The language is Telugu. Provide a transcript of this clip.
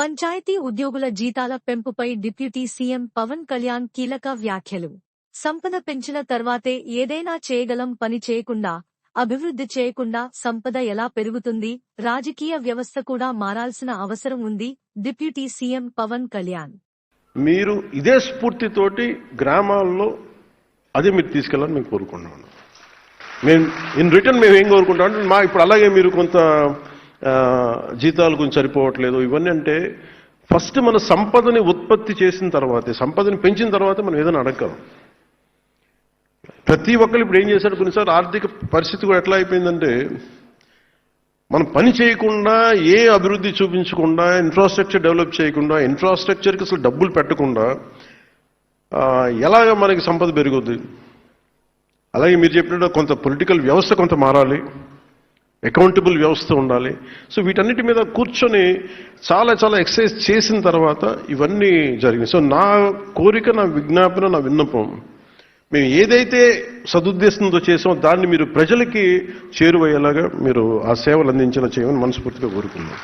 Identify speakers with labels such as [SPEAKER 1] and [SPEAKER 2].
[SPEAKER 1] పంచాయతీ ఉద్యోగుల జీతాల పెంపుపై డిప్యూటీ సీఎం పవన్ కళ్యాణ్ కీలక వ్యాఖ్యలు. సంపద పెంచిన తర్వాతే ఏదైనా చేయగలం పని చేయకుండా అభివృద్ధి చేయకుండా సంపద ఎలా పెరుగుతుంది రాజకీయ వ్యవస్థ కూడా మారాల్సిన అవసరం ఉంది డిప్యూటీ సీఎం పవన్ కళ్యాణ్.
[SPEAKER 2] మీరు ఇదే స్ఫూర్తితోటి గ్రామాల్లో అదే మీరు తీసుకెళ్ళాలని మేము కోరుకుంటున్నాను మేము ఇన్ రిటర్న్ మేము ఏం కోరుకుంటాం అంటే మా ఇప్పుడు అలాగే మీరు కొంత జీతాలు కొంచెం సరిపోవట్లేదు. ఇవన్నీ అంటే ఫస్ట్ మన సంపదని ఉత్పత్తి చేసిన తర్వాతే సంపదని పెంచిన తర్వాత మనం ఏదైనా అడగం ప్రతి ఒక్కరు ఇప్పుడు ఏం చేశాడు కొన్నిసార్లు ఆర్థిక పరిస్థితి కూడా ఎట్లా అయిపోయిందంటే మనం పని చేయకుండా ఏ అభివృద్ధి చూపించకుండా ఇన్ఫ్రాస్ట్రక్చర్ డెవలప్ చేయకుండా ఇన్ఫ్రాస్ట్రక్చర్కి అసలు డబ్బులు పెట్టకుండా ఎలాగ మనకి సంపద పెరుగుద్ది? అలాగే మీరు చెప్పినట్టు కొంత పొలిటికల్ వ్యవస్థ కొంత మారాలి. అకౌంటబుల్ వ్యవస్థ ఉండాలి. సో వీటన్నిటి మీద కూర్చొని చాలా చాలా ఎక్సర్సైజ్ చేసిన తర్వాత ఇవన్నీ జరిగినాయి. సో నా కోరిక నా విజ్ఞాపన నా విన్నపం మేము ఏదైతే సదుద్దేశంతో చేసామో దాన్ని మీరు ప్రజలకి చేరువయ్యేలాగా మీరు ఆ సేవలు అందించేలా చేయమని మనస్ఫూర్తిగా కోరుకున్నాం